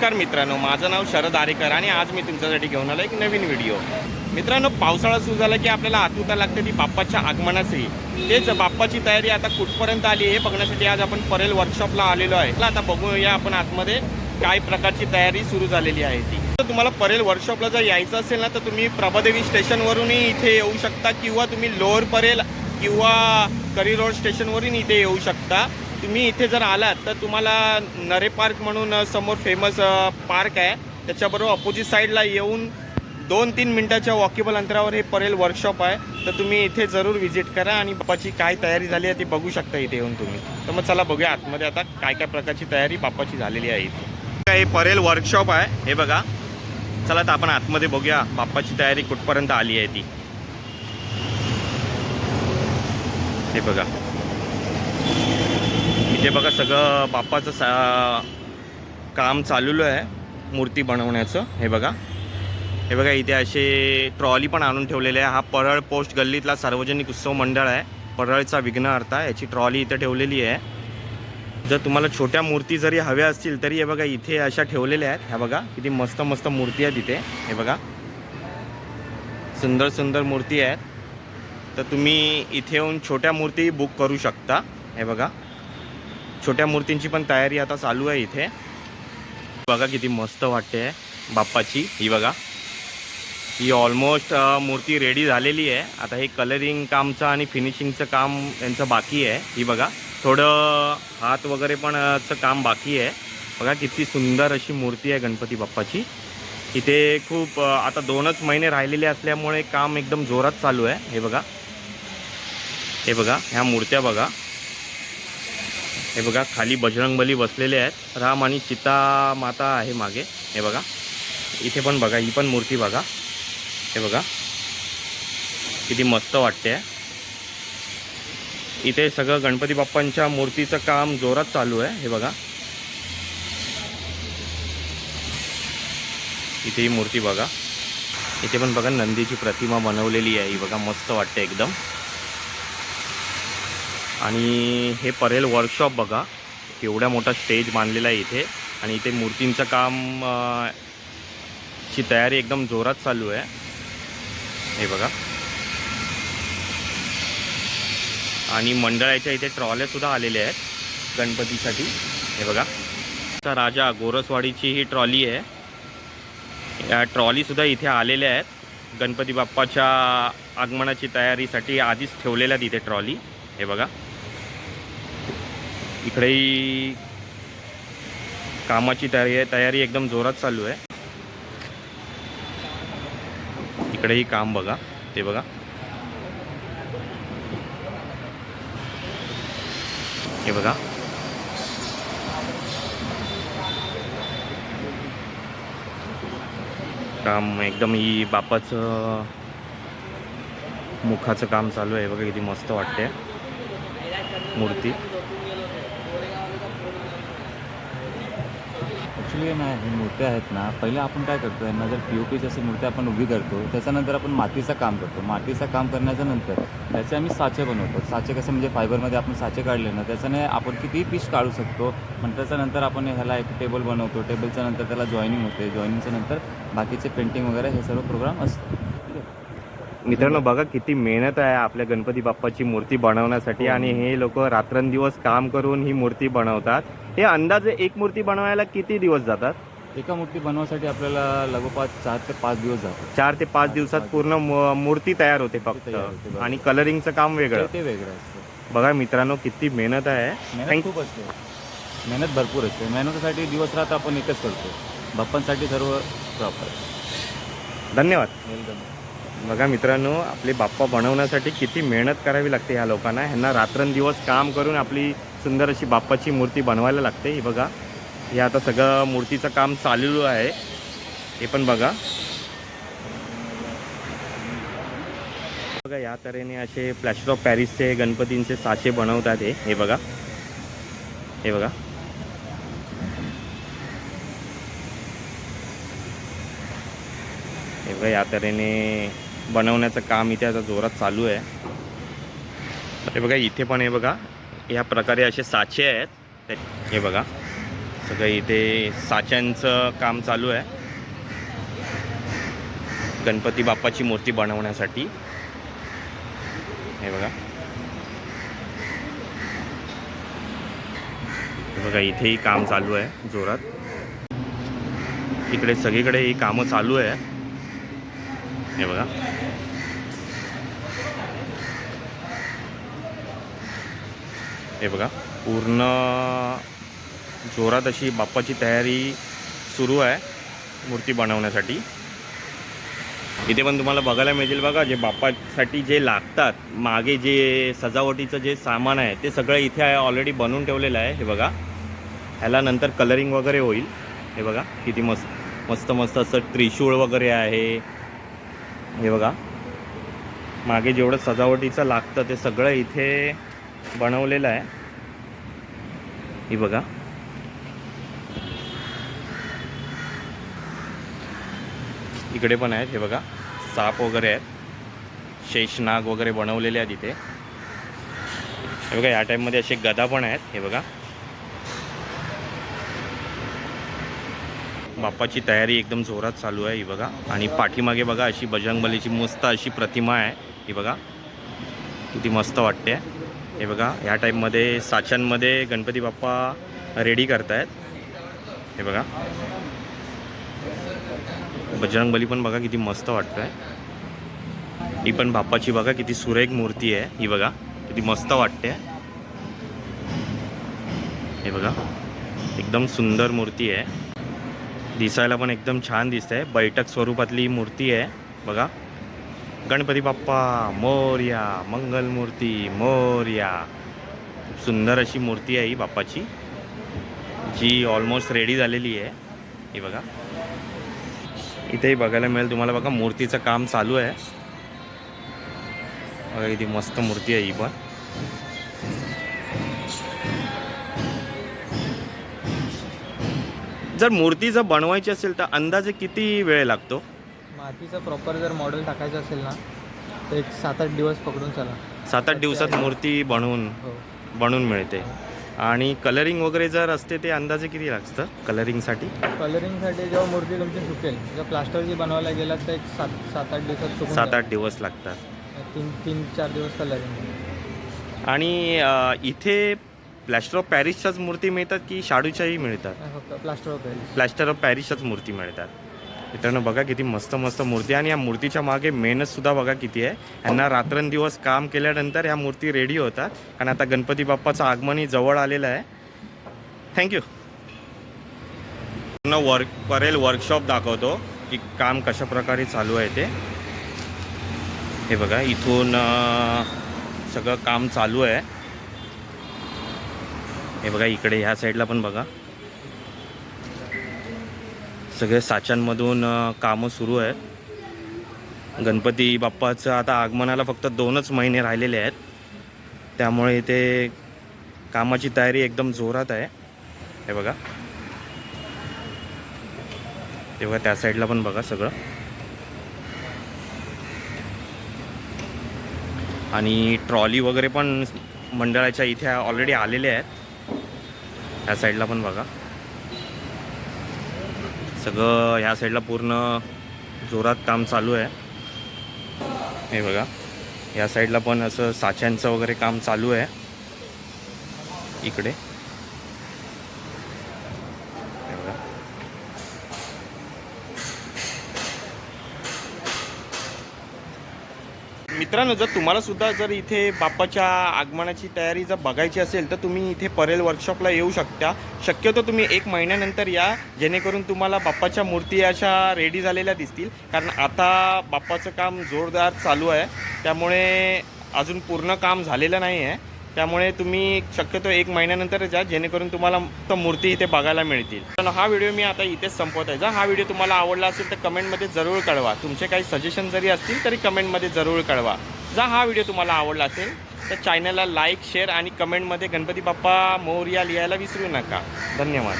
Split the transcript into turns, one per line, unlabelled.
नमस्कार मित्रांनो माझं नाव शरद आरेकर आणि आज मी तुमच्यासाठी घेऊन आलो एक नवीन व्हिडिओ. मित्रांनो पावसाळा सुरू झाला की आपल्याला आतुता लागते ती बाप्पाच्या आगमनाची तेच बाप्पाची तयारी आता कुठपर्यंत आली हे बघण्यासाठी आज आपण परेल वर्कशॉपला आलेलो आहे. आता बघूया आपण आतमध्ये काय प्रकारची तयारी सुरू झालेली आहे ती. तर तुम्हाला परेल वर्कशॉपला जर यायचं असेल ना तर तुम्ही प्रभादेवी स्टेशनवरूनही इथे येऊ शकता किंवा तुम्ही लोअर परेल किंवा करी रोड स्टेशनवरून इथे येऊ शकता. तुम्ही इथे जर आलात तर तुम्हाला नरे पार्क म्हणून समोर फेमस पार्क आहे. त्याच्याबरोबर अपोजिट साईडला येऊन दोन तीन मिनटाच्या वॉकेबल अंतरावर हे परेल वर्कशॉप आहे. तर तुम्ही इथे जरूर व्हिजिट करा आणि बाप्पाची काय तयारी झाली आहे ती बघू शकता इथे येऊन तुम्ही. तर मग चला बघूया आतमध्ये आता काय काय प्रकारची तयारी बाप्पाची झालेली आहे इथे. हे परेल वर्कशॉप आहे. हे बघा. चला तर आपण आतमध्ये बघूया बाप्पाची तयारी कुठपर्यंत आली आहे ती. हे बघा. इथे बघा सगळं बाप्पाचं सा काम चाललेलं आहे मूर्ती बनवण्याचं. हे बघा. हे बघा इथे असे ट्रॉली पण आणून ठेवलेले आहे. हा परळ पोस्ट गल्लीतला सार्वजनिक उत्सव मंडळ आहे. परळचा विघ्नहर्ता याची ट्रॉली इथे ठेवलेली आहे. जर तुम्हाला छोट्या मूर्ती जरी हव्या असतील तरी हे बघा इथे अशा ठेवलेल्या आहेत. ह्या बघा किती मस्त मस्त मूर्ती आहेत इथे. हे बघा. सुंदर सुंदर मूर्ती आहेत. तर तुम्ही इथे येऊन छोट्या मूर्ती बुक करू शकता. हे बघा. छोट्या मूर्तींची पण तयारी आता चालू आहे इथे. बघा किती मस्त वाटते बाप्पाची. ही बघा. ही ऑलमोस्ट मूर्ती रेडी झालेली आहे. आता हे कलरिंग कामचं आणि फिनिशिंगचं काम यांचं बाकी आहे. ही बघा. थोडं हात वगैरे पण काम बाकी आहे. बघा किती सुंदर अशी मूर्ती आहे गणपती बाप्पाची. इथे खूप आता दोनच महिने राहिलेले असल्यामुळे काम एकदम जोरात चालू आहे. हे बघा. हे बघा. ह्या मूर्त्या बघा. हे बघा खाली बजरंगबली बसलेले आहेत. राम आणि सीता माता आहे मागे. हे बघा. इथे पण बघा ही पण मूर्ती बघा. हे बघा. किती मस्त वाटते. इथे सगळं गणपती बाप्पांच्या मूर्तीचं काम जोरात चालू आहे. हे बघा. इथे ही मूर्ती बघा. इथे पण बघा नंदीची प्रतिमा बनवलेली आहे. ही बघा मस्त वाटते एकदम. आणि हे परेल वर्कशॉप बघा. केवढ्या मोठा स्टेज बांधलेला आहे इथे. आणि इथे मूर्तींचं काम ची तयारी एकदम जोरात चालू आहे. हे बघा. आणि मंडळाच्या इथे ट्रॉल्यासुद्धा आलेल्या आहेत गणपतीसाठी. हे बघा. चा राजा गोरसवाडीची ही ट्रॉली आहे. या ट्रॉलीसुद्धा इथे आलेल्या आहेत. गणपती बाप्पाच्या आगमनाची तयारीसाठी आधीच ठेवलेल्या आहेत इथे ट्रॉली हे बघा. इकडेही कामाची तयारी तयारी एकदम जोरात चालू आहे. इकडेही काम बघा. ते बघा. हे बघा. काम एकदम ही बापाचं मुखाचं काम चालू आहे. बघा किती मस्त वाटते मूर्ती.
ॲक्च्युली ना हे मूर्त्या आहेत ना पहिले आपण काय करतो यांना जर पी ओ पीची अशी मूर्ती आपण उभी करतो त्याच्यानंतर आपण मातीचं काम करतो. मातीचं काम करण्याच्या नंतर त्याचे आम्ही साचे बनवतो. साचे कसं म्हणजे फायबरमध्ये आपण साचे काढले ना त्याच्याने आपण किती पीस काढू शकतो पण त्याच्यानंतर आपण ह्याला एक टेबल बनवतो. टेबलच्या नंतर त्याला जॉईनिंग होते. जॉईनिंगच्या नंतर बाकीचे पेंटिंग वगैरे हे सर्व प्रोग्राम असतो
मित्रांनो बघा किती मेहनत आहे आपल्या गणपती बाप्पाची मूर्ती बनवण्यासाठी
हो.
आणि हे लोक रात्रंदिवस काम करून ही मूर्ती बनवतात. हे अंदाजे एक मूर्ती बनवायला किती दिवस जातात?
एका मूर्ती बनवण्यासाठी आपल्याला लगोपाठ चार ते पाच दिवस जातात.
चार ते पाच दिवसात पूर्ण मूर्ती तयार होते फक्त. आणि कलरिंगचं काम वेगळं.
ते- वेगळं असतं.
बघा मित्रांनो किती मेहनत आहे.
खूप असते. मेहनत भरपूर असते. मेहनतीसाठी दिवस रात आपण एकच करतो. बाप्पांसाठी सर्व प्रॉपर
धन्यवाद.
वेलकम.
बघा मित्रांनो आपले बाप्पा बनवण्यासाठी किती मेहनत करावी लागते ह्या लोकांना. ह्यांना रात्रंदिवस काम करून आपली सुंदर अशी बाप्पाची मूर्ती बनवायला लागते. ही बघा हे आता सगळं मूर्तीचं काम चालू आहे. हे पण बघा. बघा या तऱ्हेने असे प्लॅस्टर ऑफ पॅरिसचे गणपतींचे साचे बनवतात हे. हे बघा. हे बघा. हे बघा या तऱ्हेने बनवण्याचं काम इथे आता जोरात चालू आहे. हे बघा इथे पण हे बघा या प्रकारे असे साचे आहेत. हे बघा सगळं इथे साच्यांचं काम चालू आहे. गणपती बाप्पाची मूर्ती बनवण्यासाठी. हे बघा. बघा इथेही काम चालू आहे जोरात. इकडे सगळीकडे ही कामं चालू आहे. हे बघा. हे बघा पूर्ण जोरात अशी बाप्पाची तयारी सुरू आहे मूर्ती बनवण्यासाठी. इथे पण तुम्हाला बघायला मिळतील बघा जे बाप्पासाठी जे लागतात मागे जे सजावटीचं जे सामान आहे ते सगळं इथे ऑलरेडी बनवून ठेवलेलं आहे. हे बघा ह्याला नंतर कलरिंग वगैरे होईल. हे बघा किती मस्त मस्त मस्त असं त्रिशूळ वगैरे आहे. हे बघा मागे जेवढं सजावटीचं लागतं ते सगळं इथे बनवलेलं आहे. ही बघा. इकडे पण आहेत हे बघा. साप वगैरे आहेत. शेषनाग वगैरे बनवलेले आहेत इथे. हे बघा या टाईपमध्ये असे गदा पण आहेत हे बघा. बाप्पाची तयारी एकदम जोरात चालू आहे ही बघा. आणि पाठीमागे बघा अशी बजरंगबलीची मस्त अशी प्रतिमा आहे ही बघा. किती मस्त वाटते. हे बघा ह्या टाईपमध्ये साच्यांमध्ये गणपती बाप्पा रेडी करतायत. हे बघा. बजरंगबली पण बघा किती मस्त वाटतंय. ही पण बाप्पाची बघा किती सुरेख मूर्ती आहे. ही बघा किती मस्त वाटते. हे बघा एकदम सुंदर मूर्ती आहे. दिसायला पण एकदम छान दिसते बैठक स्वरूपातली ही मूर्ती आहे. बघा. गणपती बाप्पा मोर्या मंगलमूर्ती मोर्या. खूप सुंदर अशी मूर्ती आहे ही बाप्पाची. जी ऑलमोस्ट रेडी झालेली आहे. ही बघा. इथेही बघायला मिळेल तुम्हाला बघा मूर्तीचं काम चालू आहे. बघा किती मस्त मूर्ती आहे ही पण. जर मूर्ती जर बनवायची असेल तर अंदाजे किती वेळ लागतो?
मातीचं प्रॉपर जर मॉडेल टाकायचं असेल ना तर एक सात आठ दिवस पकडून चला.
सात आठ दिवसात मूर्ती बनवून
हो.
बनवून मिळते. आणि कलरिंग वगैरे जर असते ते अंदाजे किती लागतं कलरिंगसाठी
कलरिंगसाठी जेव्हा मूर्ती तुमची सुकेल जर प्लास्टरची बनवायला गेलात तर एक सात सात आठ दिवसात सुकून
सात. आठ दिवस लागतात.
तीन तीन चार दिवस कलरिंग
आणि अ, इथे प्लॅस्टर ऑफ पॅरिसच्याच मूर्ती मिळतात की शाडूच्याही मिळतात?
फक्त plaster of Paris
plaster of पॅरिसच्याच मूर्ती मिळतात. मित्रांनो बघा किती मस्त मस्त मूर्ती आणि या मूर्तीच्या मागे मेहनतसुद्धा बघा किती आहे. यांना रात्रंदिवस काम केल्यानंतर ह्या मूर्ती रेडी होतात कारण आता गणपती बाप्पाचं आगमनही जवळ आलेलं आहे. थँक्यू पूर्ण वर्क परेल वर्कशॉप दाखवतो की काम कशा प्रकारे चालू आहे ते. हे बघा इथून सगळं काम चालू आहे. हे बघा इकडे ह्या साईडला पण बघा. सगळे साच्यांमधून कामं सुरू आहेत. गणपती बाप्पाचं आता आगमनाला फक्त दोनच महिने राहिलेले आहेत. त्यामुळे इथे कामाची तयारी एकदम जोरात आहे. हे बघा. ते बघा त्या साईडला पण बघा सगळं. आणि ट्रॉली वगैरे पण मंडळाच्या इथे ऑलरेडी आलेले आहेत. ह्या साईडला पण बघा. सगळं ह्या साईडला पूर्ण जोरात काम चालू आहे. हे बघा. ह्या साईडला पण असं साच्यांचं वगैरे काम चालू आहे. इकडे. मित्रांनो जर तुम्हाला सुद्धा जर इथे बाप्पाच्या आगमनाची तयारी जर बघायची असेल तर तुम्ही इथे परेल वर्कशॉपला येऊ शकता. शक्यतो तुम्ही एक महिन्यानंतर या जेणेकरून तुम्हाला बाप्पाच्या मूर्ती अशा रेडी झालेल्या दिसतील. कारण आता बाप्पाचं काम जोरदार चालू आहे. त्यामुळे अजून पूर्ण काम झालेलं नाही आहे त्यामुळे तुम्ही शक्यतो एक महिन्यानंतर जा जेणेकरून तुम्हाला तर मूर्ती इथे बघायला मिळतील. पण हा व्हिडिओ मी आता इथेच संपवत आहे. जर हा व्हिडिओ तुम्हाला आवडला असेल तर कमेंटमध्ये जरूर कळवा. तुमचे काही सजेशन जरी असतील तरी कमेंटमध्ये जरूर कळवा. जर हा व्हिडिओ तुम्हाला आवडला असेल तर चॅनलला लाईक शेअर आणि कमेंटमध्ये गणपती बाप्पा मोर्या लिहायला विसरू नका. धन्यवाद.